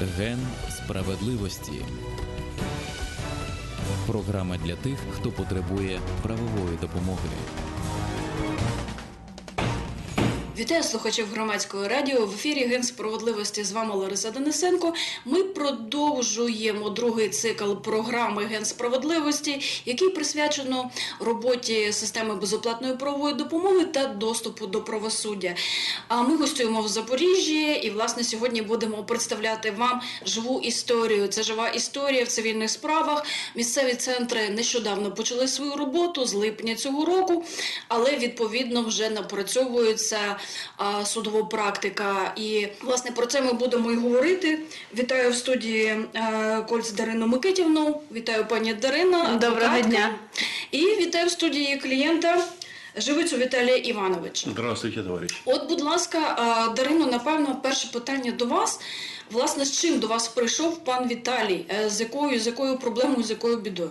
Ген справедливості. Програма для тих, хто потребує правової допомоги. Вітаю слухачів громадського радіо. В ефірі Ген справедливості з вами Лариса Денисенко. Ми продовжуємо другий цикл програми Ген справедливості, який присвячено роботі системи безоплатної правової допомоги та доступу до правосуддя. А ми гостюємо в Запоріжжі, і власне сьогодні будемо представляти вам живу історію. Це жива історія в цивільних справах. Місцеві центри нещодавно почали свою роботу з липня цього року, але відповідно вже напрацьовується а, судова практика. І власне про це ми будемо і говорити. Вітаю в студії е, Кольц Дарину Микитівну. Вітаю пані Дарина. Доброго дня. І вітаю в студії клієнта Живицю Віталія Івановича. Здравствуйте, товарищ. От, будь ласка, е, Дарино, напевно, перше питання до вас. Власне, з чим до вас прийшов пан Віталій? Е, З якою, з якою проблемою, з якою бідою?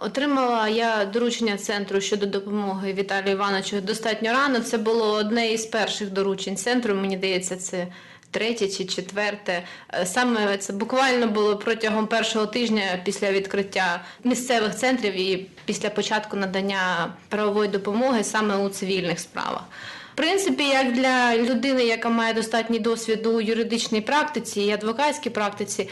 Отримала я доручення центру щодо допомоги Віталію Івановичу достатньо рано. Це було одне із перших доручень центру. Мені здається, це третє чи четверте. Е, Саме це буквально було протягом першого тижня після відкриття місцевих центрів і після початку надання правової допомоги саме у цивільних справах. Принципі, як для людини, яка має достатній досвід у юридичній практиці і адвокатській практиці,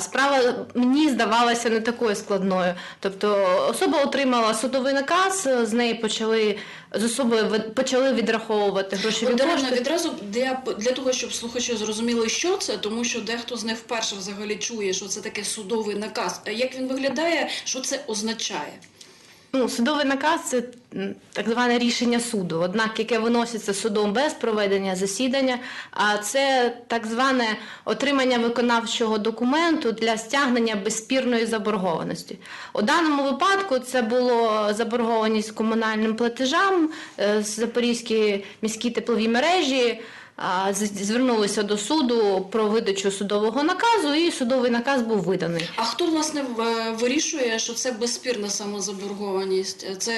справа мені здавалася не такою складною. Тобто особа отримала судовий наказ, з неї почали з особою ви- почали відраховувати грошові От, Дарина, відразу для, для того, щоб слухачі зрозуміли, що це, тому що дехто з них вперше взагалі чує, що це таке судовий наказ. Як він виглядає, що це означає? Ну, судовий наказ це так зване рішення суду, однак яке виноситься судом без проведення засідання. А це так зване отримання виконавчого документу для стягнення безспірної заборгованості. У даному випадку це було заборгованість комунальним платежам е, з Запорізької міські теплові мережі. Звернулися до суду про видачу судового наказу, і судовий наказ був виданий. А хто власне вирішує, що це безспірна самозаборгованість? Це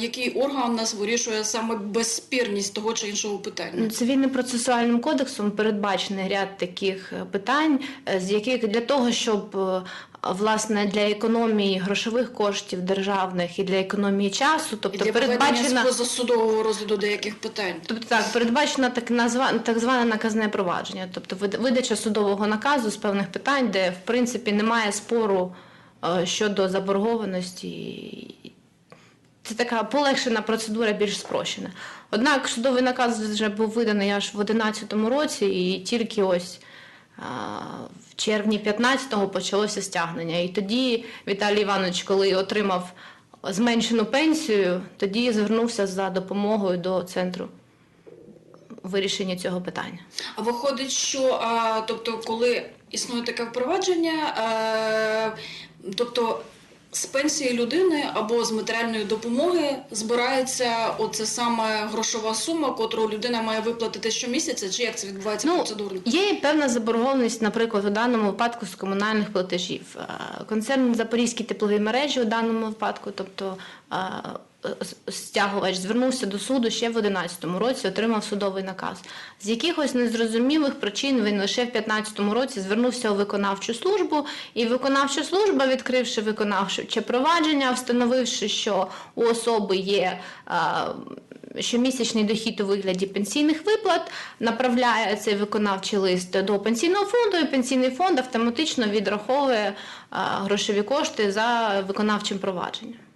який орган у нас вирішує саме безспірність того чи іншого питання? Ну, Цивільним процесуальним кодексом передбачений ряд таких е, питань, е, з яких для того, щоб е, власне для економії грошових коштів державних і для економії часу, І тобто для проведення передбачена. позасудового розгляду деяких питань. Тобто так, передбачено так назва так зване наказне провадження, тобто вид- видача судового наказу з певних питань, де в принципі немає спору е, щодо заборгованості. Це така полегшена процедура, більш спрощена. Однак судовий наказ вже був виданий аж в 2011 році, і тільки ось в червні 15-го почалося стягнення. І тоді Віталій Іванович, коли отримав зменшену пенсію, тоді звернувся за допомогою до центру вирішення цього питання. А виходить, що а, тобто, коли існує таке впровадження, а, тобто з пенсії людини або з матеріальної допомоги збирається оце саме грошова сума, котру людина має виплатити щомісяця, чи як це відбувається Ну, процедурно? Є певна заборгованість, наприклад, у даному випадку з комунальних платежів. Е, Концерн Запорізькі теплові мережі у даному випадку, тобто е, стягувач звернувся до суду ще в 2011 році, отримав судовий наказ. З якихось незрозумілих причин він лише в 2015 році звернувся у виконавчу службу, і виконавча служба, відкривши виконавче провадження, встановивши, що у особи є. щомісячний дохід у вигляді пенсійних виплат, направляє цей виконавчий лист до пенсійного фонду, і пенсійний фонд автоматично відраховує грошові кошти за виконавчим провадженням.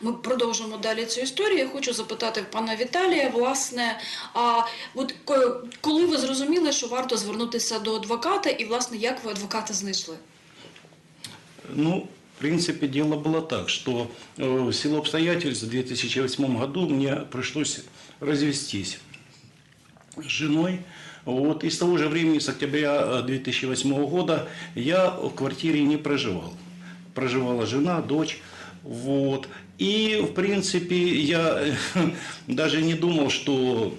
Ми продовжимо далі цю історію. Я хочу запитати в пана Віталія, власне, а от ко- коли ви зрозуміли, що варто звернутися до адвоката, і власне як ви адвоката знайшли? Ну, в принципе, дело было так, что э, в силу обстоятельств в 2008 году мне пришлось развестись с женой. Вот, и с того же времени, с октября э, 2008 года, я в квартире не проживал. Проживала жена, дочь. Вот. И, в принципе, я э, даже не думал, что,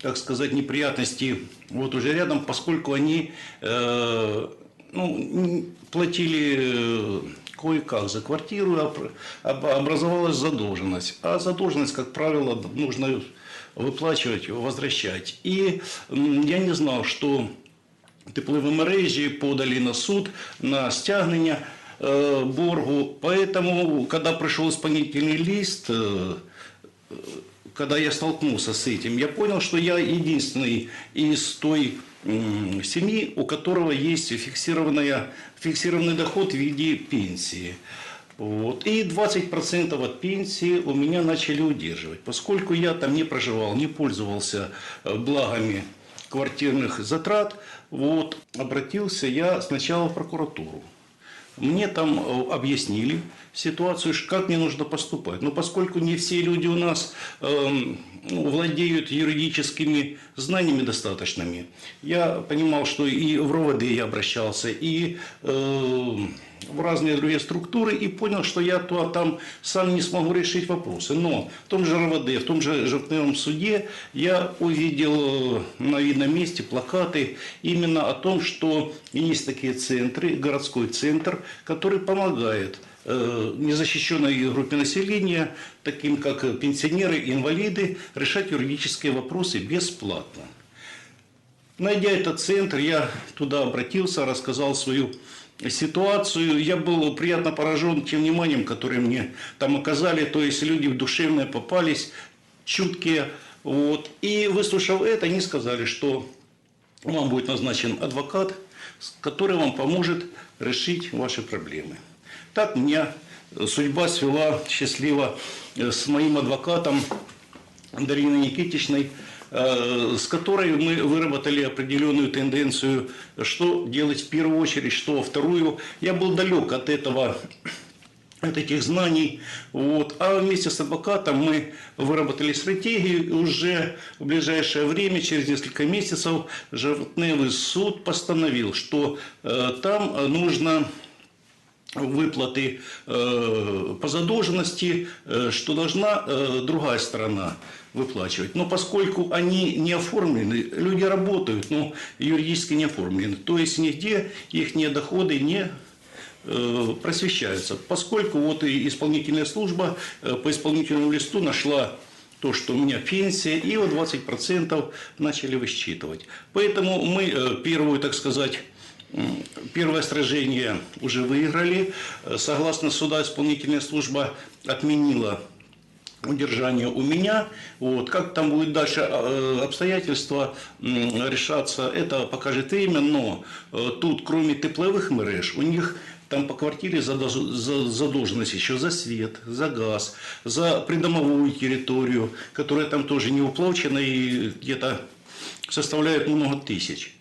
так сказать, неприятности вот уже рядом, поскольку они э, ну, н- платили э, кое-как за квартиру, об- об- образовалась задолженность. А задолженность, как правило, нужно выплачивать, возвращать. И м, я не знал, что теплові мережі, подали на суд, на стягнення Э, боргу. Поэтому, когда пришел исполнительный лист, э, когда я столкнулся с этим, я понял, что я единственный из той семьи, у которого есть фиксированная, фиксированный доход в виде пенсии. Вот. И 20% от пенсии у меня начали удерживать. Поскольку я там не проживал, не пользовался э, благами квартирных затрат, вот, обратился я сначала в прокуратуру. Мне там э, объяснили ситуацию, ш- как мне нужно поступать. Но поскольку не все люди у нас эм, ну, владеют юридическими знаниями достаточными, я понимал, что и в РОВД я обращался, и э, в разные другие структуры, и понял, что я то, там сам не смогу решить вопросы. Но в том же РОВД, в том же Жертвенном суде я увидел э, на видном месте плакаты именно о том, что есть такие центры, городской центр, который помогает э, незащищенной группе населения, таким как пенсионеры, инвалиды, решать юридические вопросы бесплатно. Найдя этот центр, я туда обратился, рассказал свою ситуацию. Я был приятно поражен тем вниманием, которое мне там оказали. То есть люди душевные попались, чуткие. Вот. И выслушав это, они сказали, что вам будет назначен адвокат, который вам поможет решить ваши проблемы. Так меня судьба свела счастливо э, с моим адвокатом Дариной Никитичной, с которой мы выработали определенную тенденцию, что делать в первую очередь, что во вторую. Я был далек от этого от этих знаний. Вот. А вместе с адвокатом мы выработали стратегию. И уже в ближайшее время, через несколько месяцев, Жертвенный суд постановил, что э, там э, нужно выплаты э, по задолженности, э, что должна э, другая сторона выплачивать. Но поскольку они не оформлены, люди работают, но юридически не оформлены. То есть нигде их доходы не просвещаются. Поскольку вот и исполнительная служба по исполнительному листу нашла то, что у меня пенсия, и вот 20% начали высчитывать. Поэтому мы первую, так сказать, первое сражение уже выиграли. Э, Согласно суда, исполнительная служба отменила удержание у меня. Вот. Как там будет дальше э, обстоятельства решаться, это покажет время. Но э, тут, кроме тепловых мереж, у них там по квартире задолж- за- задолженность еще за свет, за газ, за придомовую территорию, которая там тоже не уплачена и где-то составляет много тысяч.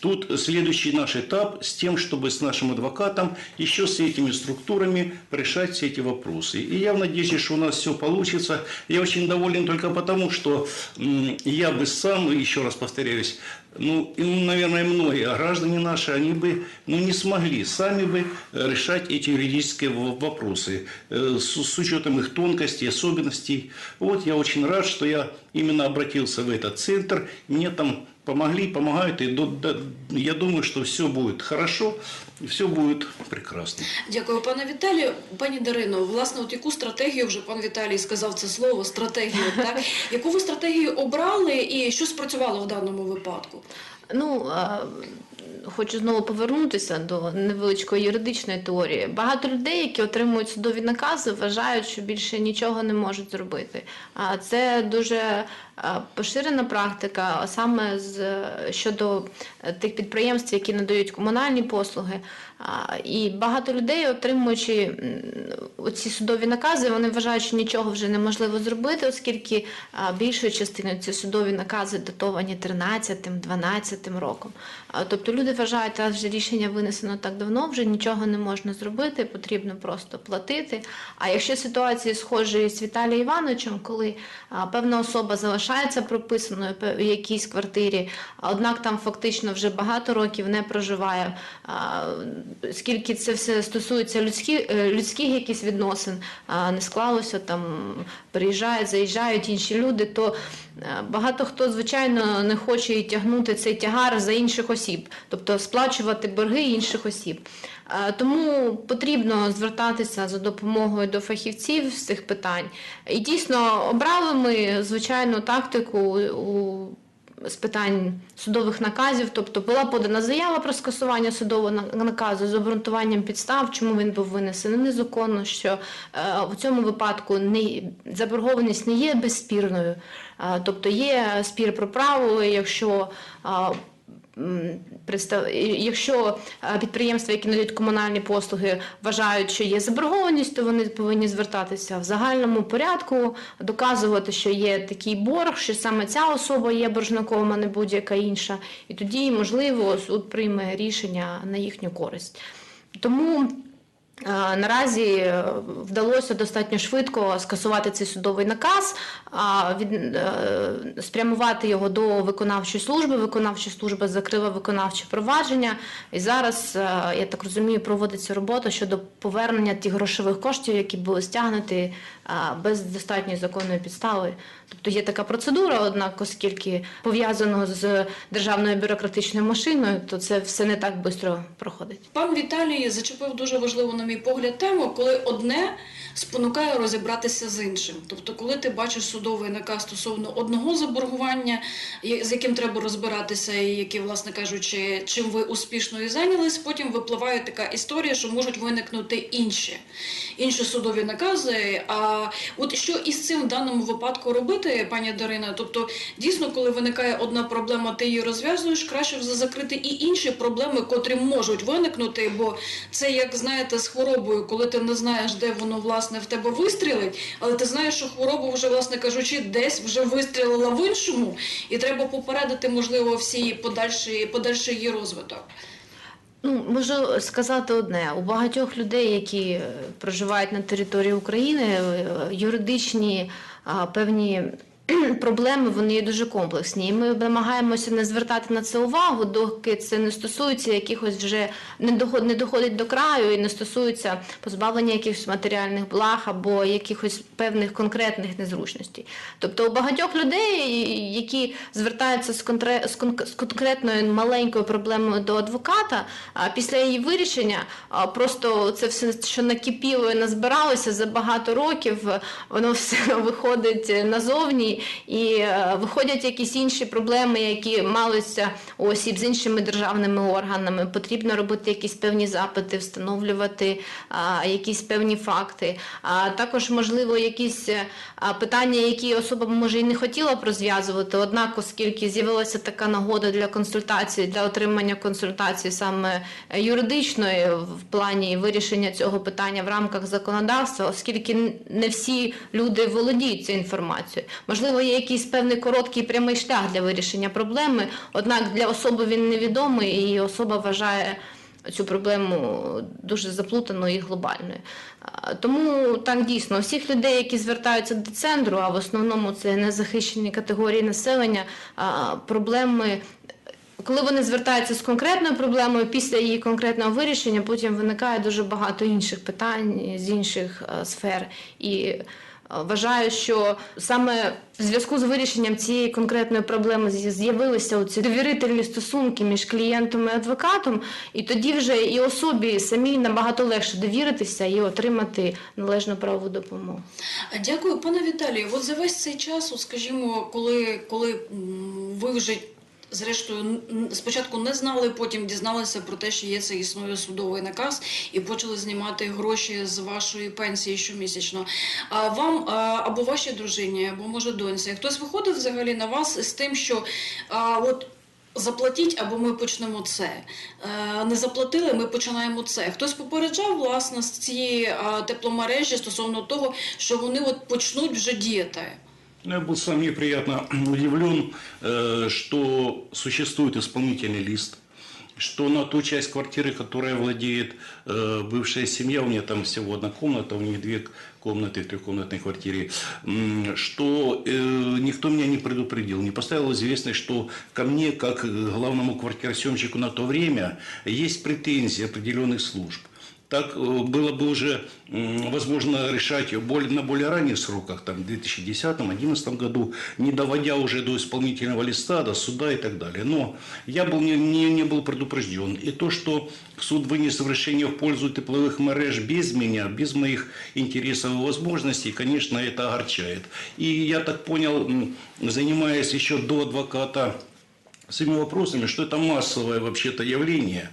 Тут следующий наш этап с тем, чтобы с нашим адвокатом, еще с этими структурами решать все эти вопросы. И я в надежде, что у нас все получится. Я очень доволен только потому, что я бы сам, еще раз повторяюсь, ну, и, наверное, многие граждане наши, они бы ну, не смогли сами бы решать эти юридические вопросы э, с, с учетом их тонкостей, особенностей. Вот я очень рад, что я именно обратился в этот центр. Мне там помогли, помогают. И до- до- я думаю, что все будет хорошо, все будет прекрасно. Дякую, пане Віталію. Пані Дарино, власне, от яку стратегію вже пан Віталій сказав це слово стратегію, так? Яку ви стратегію обрали і що спрацювало в даному випадку? Ну, хочу знову повернутися до невеличкої юридичної теорії. Багато людей, які отримують судові накази, вважають, що більше нічого не можуть зробити. А це дуже поширена практика, саме з щодо е, тих підприємств, які надають комунальні послуги. І багато людей, отримуючи м, оці судові накази, вони вважають, що нічого вже неможливо зробити, оскільки більшою частиною ці судові накази датовані 13-12 роком. Тобто люди вважають, що вже рішення винесено так давно, вже нічого не можна зробити, потрібно просто платити. А якщо ситуації схожі з Віталієм Івановичем, коли певна особа залишається прописаною в якійсь квартирі, однак там фактично вже багато років не проживає, скільки це все стосується людських, е, людських якісь відносин, не склалося там, приїжджають, заїжджають інші люди, то е, багато хто, звичайно, не хоче тягнути цей тягар за інших осіб, тобто сплачувати борги інших осіб. Е, Тому потрібно звертатися за допомогою до фахівців з цих питань. І дійсно обрали ми звичайну тактику у з питань судових наказів. Тобто була подана заява про скасування судового на- наказу з обґрунтуванням підстав, чому він був винесений незаконно, що е, у цьому випадку не, заборгованість не є безспірною. Е, тобто є спір про право, якщо Якщо е, підприємства, які надають комунальні послуги, вважають, що є заборгованість, то вони повинні звертатися в загальному порядку, доказувати, що є такий борг, що саме ця особа є боржником, а не будь-яка інша. І тоді, можливо, суд прийме рішення на їхню користь. Тому Наразі е, вдалося достатньо швидко скасувати цей судовий наказ, від е, спрямувати його до виконавчої служби. Виконавча служба закрила виконавче провадження, і зараз е, я так розумію, проводиться робота щодо повернення тих грошових коштів, які були стягнуті е, без достатньої законної підстави. Тобто є така процедура, однак, оскільки пов'язано з державною бюрократичною машиною, то це все не так швидко проходить. Пан Віталій зачепив дуже важливу, на мій погляд, тему, коли одне спонукає розібратися з іншим. Тобто, коли ти бачиш судовий наказ стосовно одного заборгування, з яким треба розбиратися, і які, власне кажучи, чим ви успішно і зайнялись, потім випливає така історія, що можуть виникнути інші, інші судові накази. А от що із цим в даному випадку робити, пані Дарина? Тобто, дійсно, коли виникає одна проблема, ти її розв'язуєш, краще вже закрити і інші проблеми, котрі можуть виникнути, бо це як знаєте з хворобою, коли ти не знаєш, де воно власне в тебе вистрілить, але ти знаєш, що хвороба вже, власне кажучи, десь вже вистрілила в іншому, і треба попередити, можливо, всі подальший, подальший її розвиток. Ну, можу сказати одне: у багатьох людей, які е, проживають на території України, е, юридичні певні проблеми вони є дуже комплексні. І ми намагаємося не звертати на це увагу, доки це не стосується якихось вже не доход- не доходить до краю і не стосується позбавлення якихось матеріальних благ або якихось певних конкретних незручностей. Тобто у багатьох людей, які звертаються з, контре- з кон- з конкретною маленькою проблемою до адвоката, а після її вирішення а, просто це все, що накипіло і назбиралося за багато років, воно все виходить назовні, і е, виходять якісь інші проблеми, які малися у осіб з іншими державними органами. Потрібно робити якісь певні запити, встановлювати якісь певні факти. А також, можливо, якісь е, питання, які особа може і не хотіла б розв'язувати. Однак, оскільки з'явилася така нагода для консультації, для отримання консультації саме е, юридичної в плані вирішення цього питання в рамках законодавства, оскільки не всі люди володіють цією інформацією. Можливо, є якийсь певний короткий прямий шлях для вирішення проблеми, однак для особи він невідомий, і особа вважає цю проблему дуже заплутаною і глобальною. Тому так дійсно всіх людей, які звертаються до центру, а в основному це незахищені категорії населення, проблеми. Коли вони звертаються з конкретною проблемою, після її конкретного вирішення потім виникає дуже багато інших питань з інших е, сфер. І вважаю, що саме в зв'язку з вирішенням цієї конкретної проблеми з'я- з'явилися оці довірительні стосунки між клієнтом і адвокатом, і тоді вже і особі самій набагато легше довіритися і отримати належну правову допомогу. Дякую, пане Віталію. От за весь цей час, скажімо, коли, коли ви вже зрештою спочатку не знали, потім дізналися про те, що є цей існує судовий наказ, і почали знімати гроші з вашої пенсії щомісячно. А вам або вашій дружині, або може доньці, хтось виходив взагалі на вас з тим, що а, от. Заплатіть, або ми почнемо це. Е, Не заплатили, ми починаємо це. Хтось попереджав власне з цієї тепломережі стосовно того, що вони от почнуть вже діяти. Ну, Я был сам неприятно удивлен, э, что существует исполнительный лист, что на ту часть квартиры, которая владеет э, бывшая семья, у меня там всего одна комната, у них две комнаты в трехкомнатной квартире, что э, никто меня не предупредил, не поставил известность, что ко мне, как главному квартиросъемщику на то время, есть претензии определенных служб. Так э, было бы уже м, возможно решать более, на более ранних сроках, там, в 2010-2011 году, не доводя уже до исполнительного листа, до суда и так далее. Но я был, не, не, не был предупрежден. И то, что суд вынес решение в пользу тепловых мереж без меня, без моих интересов и возможностей, конечно, это огорчает. И я так понял, м, занимаясь еще до адвоката с этими вопросами, что это массовое вообще-то явление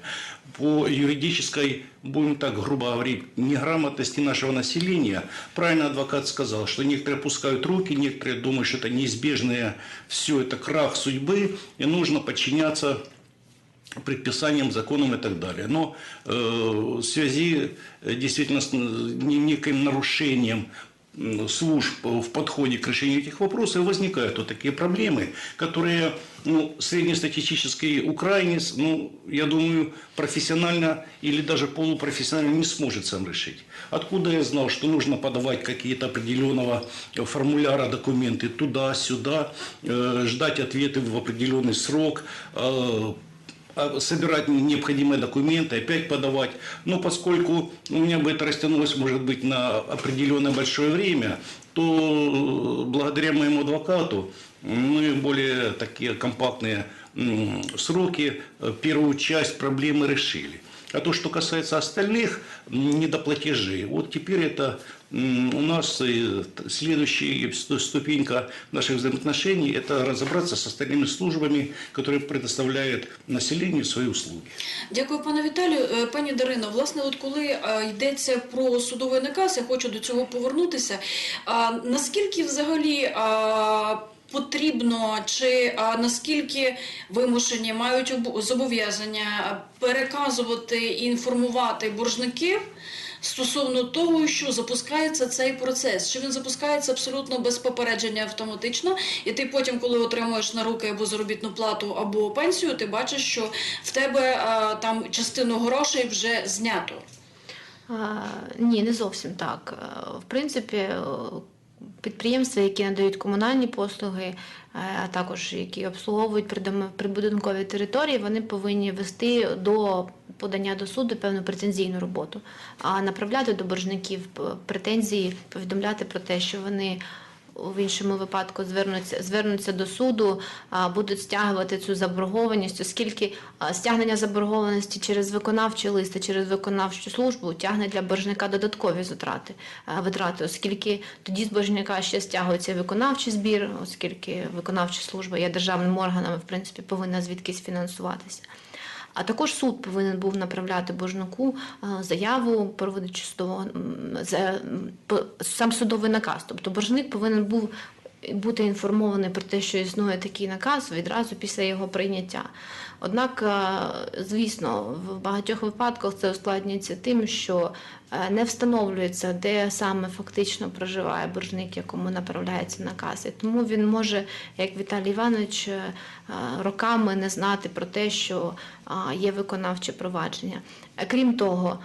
по юридической, будем так грубо говорить, неграмотности нашего населения. Правильно адвокат сказал, что некоторые опускают руки, некоторые думают, что это неизбежное все, это крах судьбы, и нужно подчиняться предписаниям, законам и так далее. Но э, в связи э, действительно с н- не- неким нарушением м, служб в подходе к решению этих вопросов возникают вот такие проблемы, которые ну, среднестатистический украинец, ну, я думаю, профессионально или даже полупрофессионально не сможет сам решить. Откуда я знал, что нужно подавать какие-то определенного формуляра документы туда-сюда, э, ждать ответы в определенный срок, э, а, собирать необходимые документы, опять подавать. Но поскольку у меня бы это растянулось, может быть, на определенное большое время, то э, благодаря моему адвокату мы более такие компактные м, сроки э, первую часть проблемы решили. А то, что касается остальных м, недоплатежей, вот теперь это м, у нас э, т- следующая ст- ступенька наших взаимоотношений – это разобраться с остальными службами, которые предоставляют населению свои услуги. Дякую, пане Віталію. Е, Пані Дарино, власне, от коли е, йдеться про судовий наказ, я хочу до цього повернутися. А наскільки взагалі а, потрібно, чи а, наскільки вимушені мають обу- зобов'язання переказувати і інформувати боржників? Стосовно того, що запускається цей процес, чи він запускається абсолютно без попередження автоматично, і ти потім, коли отримуєш на руки або заробітну плату, або пенсію, ти бачиш, що в тебе а, там частину грошей вже знято. А, Ні, не зовсім так. Е, В принципі, е, підприємства, які надають комунальні послуги, а також які обслуговують прибудинкові території, вони повинні вести до подання до суду певну претензійну роботу, а направляти до боржників претензії, повідомляти про те, що вони в іншому випадку звернуться, звернуться до суду, будуть стягувати цю заборгованість, оскільки стягнення заборгованості через виконавчий лист через виконавчу службу тягне для боржника додаткові затрати, витрати, оскільки тоді з боржника ще стягується виконавчий збір, оскільки виконавча служба є державним органом, в принципі, повинна звідкись фінансуватися. А також суд повинен був направляти боржнику е, заяву, проводячи судового сам судовий наказ. Тобто боржник повинен був бути інформований про те, що існує такий наказ відразу після його прийняття. Однак, е, звісно, в багатьох випадках це ускладнюється тим, що не встановлюється, де саме фактично проживає боржник, якому направляється наказ. І тому він може, як Віталій Іванович, е, роками не знати про те, що є виконавче провадження. Е, Крім того,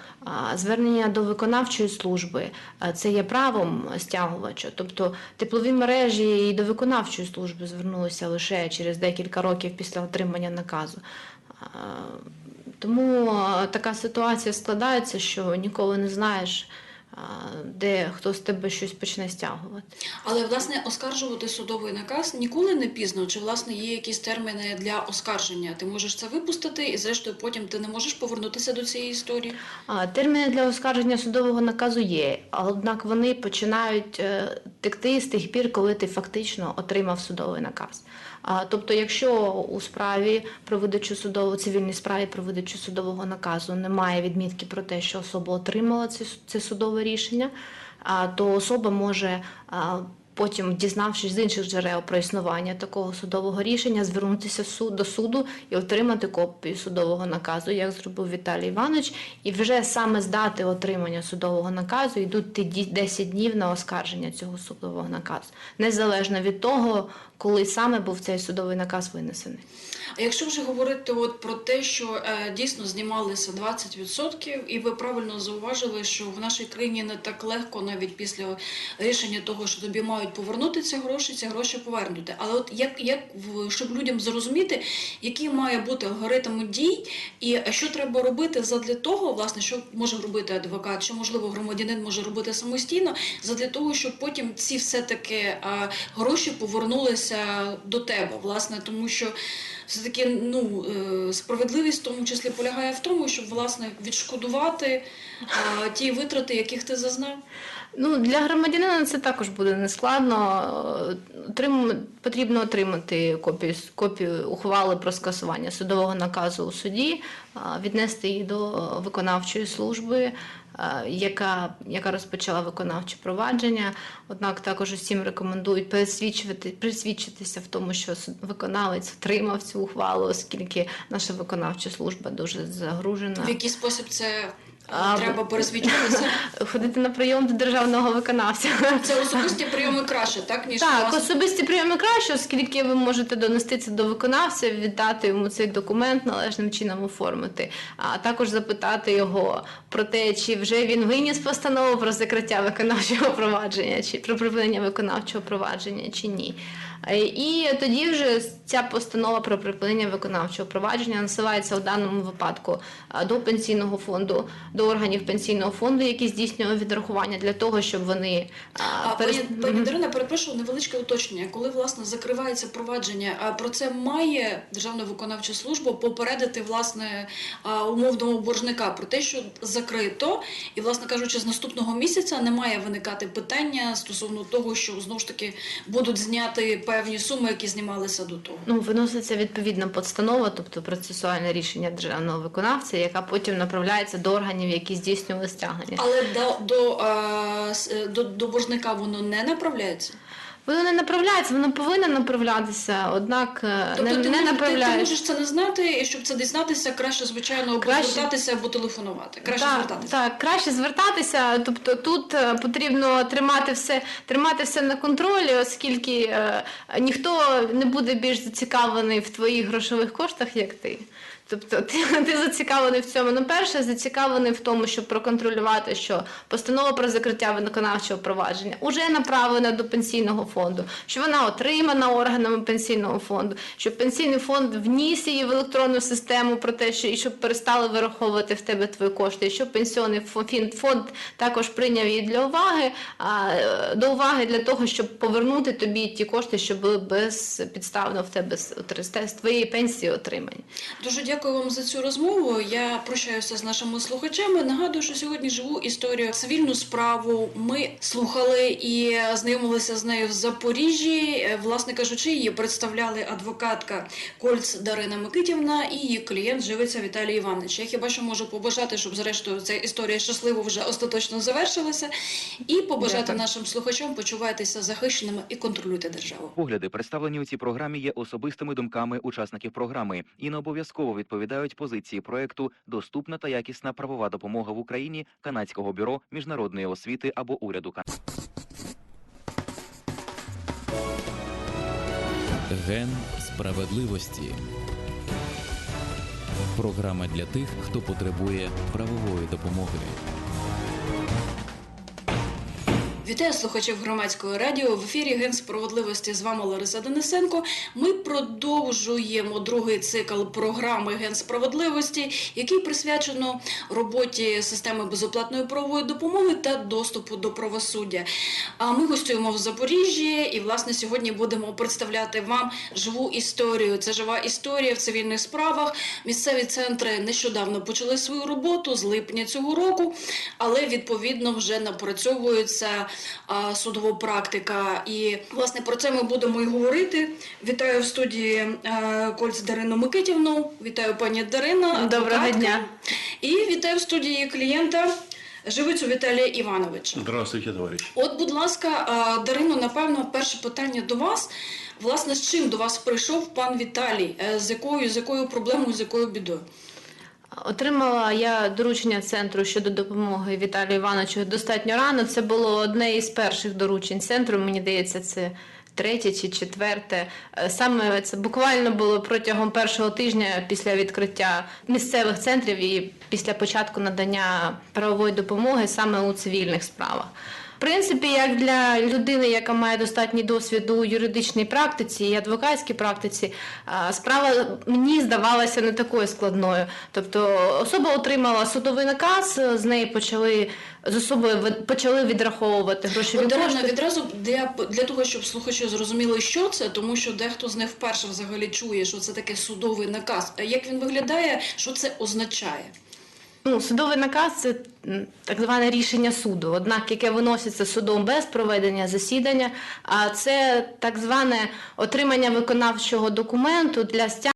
звернення до виконавчої служби це є правом стягувача. Тобто теплові мережі і до виконавчої служби звернулися лише через декілька років після отримання наказу. Тому така ситуація складається, що ніколи не знаєш, де хто з тебе щось почне стягувати. Але власне оскаржувати судовий наказ ніколи не пізно. Чи власне є якісь терміни для оскарження? Ти можеш це випустити, і зрештою потім ти не можеш повернутися до цієї історії. Терміни для оскарження судового наказу є, однак вони починають е, текти з тих пір, коли ти фактично отримав судовий наказ. Тобто, якщо у справі про видачу судового цивільній справі про видачу судового наказу немає відмітки про те, що особа отримала це, судове рішення, то особа може потім, дізнавшись з інших джерел про існування такого судового рішення, звернутися до суду і отримати копію судового наказу, як зробив Віталій Іванович, і вже саме з дати отримання судового наказу йдуть ті 10 днів на оскарження цього судового наказу, незалежно від того, коли саме був цей судовий наказ винесений. А якщо вже говорити от про те, що е, дійсно знімалися 20%, і ви правильно зауважили, що в нашій країні не так легко, навіть після рішення того, що тобі мають повернути ці гроші, ці гроші повернути. Але от як, як щоб людям зрозуміти, який має бути алгоритм дій, і що треба робити задля того, власне, що може робити адвокат, що можливо громадянин може робити самостійно, задля того, щоб потім ці все-таки е, гроші повернулися до тебе, власне, тому що все-таки ну, е, справедливість в тому числі полягає в тому, щоб власне відшкодувати е, ті витрати, яких ти зазнав. Ну, для громадянина це також буде нескладно. складно. Е, Отрим... Потрібно отримати копію, копію ухвали про скасування судового наказу у суді, віднести її до виконавчої служби, а, яка, яка розпочала виконавче провадження. Однак також усім рекомендують пересвідчувати, присвідчитися в тому, що виконавець втримав цю ухвалу, оскільки наша виконавча служба дуже загружена. В який спосіб це е, А, треба пересвідчуватися? Ходити на прийом до державного виконавця. Це особисті прийоми краще, так ніж Так, власне? особисті прийоми краще, оскільки ви можете донести це до виконавця, віддати йому цей документ належним чином оформити, а також запитати його про те, чи вже він виніс постанову про закриття виконавчого провадження, чи про припинення виконавчого провадження, чи ні. Е, І тоді вже ця постанова про припинення виконавчого провадження насилається у даному випадку до пенсійного фонду, до органів пенсійного фонду, які здійснюють відрахування для того, щоб вони а, А пані, пані Дарина, перепрошую, невеличке уточнення. Коли власне закривається провадження, про це має Державна виконавча служба попередити власне умовного боржника про те, що закрито, і власне кажучи, з наступного місяця не має виникати питання стосовно того, що знову ж таки будуть зняти певні суми, які знімалися до того. Ну, виноситься відповідна постанова, тобто процесуальне рішення державного виконавця, яка потім направляється до органів, які здійснювали стягнення. Але до, до, е, до, до боржника воно не направляється. Воно не направляється, воно повинно направлятися, однак е, Тобто не, ти, не можеш- ти, ти можеш це не знати, і щоб це дізнатися, краще, звичайно, Краще- звертатися або телефонувати. Краще так, звертатися. Так, краще звертатися. Тобто тут е, потрібно тримати все, тримати все на контролі, оскільки е, ніхто не буде більш зацікавлений в твоїх грошових коштах, як ти. Тобто ти, ти зацікавлений в цьому. Ну, перше, зацікавлений в тому, щоб проконтролювати, що постанова про закриття виконавчого провадження вже направлена до пенсійного фонду, що вона отримана органами пенсійного фонду, щоб пенсійний фонд вніс її в електронну систему про те, що і щоб перестали вираховувати в тебе твої кошти, і щоб пенсійний фонд також прийняв її для уваги, а, е, до уваги для того, щоб повернути тобі ті кошти, що були безпідставно в тебе з твоєї пенсії отримані. Дуже дякую вам за цю розмову. Я прощаюся з нашими слухачами. Нагадую, що сьогодні живу історію цивільну справу. Ми слухали і знайомилися з нею в Запоріжжі. Е, Власне кажучи, її представляли адвокатка Кольц Дарина Микитівна і її клієнт живиця Віталій Іванович. Я хіба що можу побажати, щоб зрештою ця історія щасливо вже остаточно завершилася, і побажати Дякую. нашим слухачам почувайтеся захищеними і контролюйте державу. Погляди, представлені у цій програмі, є особистими думками учасників програми і не обов'язково відповідають позиції проекту Доступна та якісна правова допомога в Україні Канадського бюро міжнародної освіти або уряду Канади. Ген справедливості. Програма для тих, хто потребує правової допомоги. Вітаю слухачів громадського радіо. В ефірі Ген справедливості з вами Лариса Денисенко. Ми продовжуємо другий цикл програми Ген справедливості, який присвячено роботі системи безоплатної правової допомоги та доступу до правосуддя. А ми гостюємо в Запоріжжі, і власне сьогодні будемо представляти вам живу історію. Це жива історія в цивільних справах. Місцеві центри нещодавно почали свою роботу з липня цього року, але відповідно вже напрацьовується а, судова практика. І власне про це ми будемо і говорити. Вітаю в студії е, Кольц Дарину Микитівну. Вітаю пані Дарина. Доброго дня. І вітаю в студії клієнта Живицю Віталія Івановича. Здравствуйте, товарищ. От, будь ласка, Дарино, напевно, перше питання до вас. Власне, з чим до вас прийшов пан Віталій? Е, З якою, з якою проблемою, з якою бідою? Отримала я доручення центру щодо допомоги Віталію Івановичу достатньо рано. Це було одне із перших доручень центру. Мені здається, це третє чи четверте. Е, Саме це буквально було протягом першого тижня після відкриття місцевих центрів і після початку надання правової допомоги саме у цивільних справах. Принципі, як для людини, яка має достатній досвід у юридичній практиці і адвокатській практиці, справа мені здавалася не такою складною. Тобто особа отримала судовий наказ, з неї почали з особою ви- почали відраховувати грошові От, Дарина, відразу для, для того, щоб слухачі зрозуміли, що це, тому що дехто з них вперше взагалі чує, що це таке судовий наказ. А Як він виглядає, що це означає? Ну, судовий наказ це так зване рішення суду, однак яке виноситься судом без проведення засідання, а це так зване отримання виконавчого документу для стягнення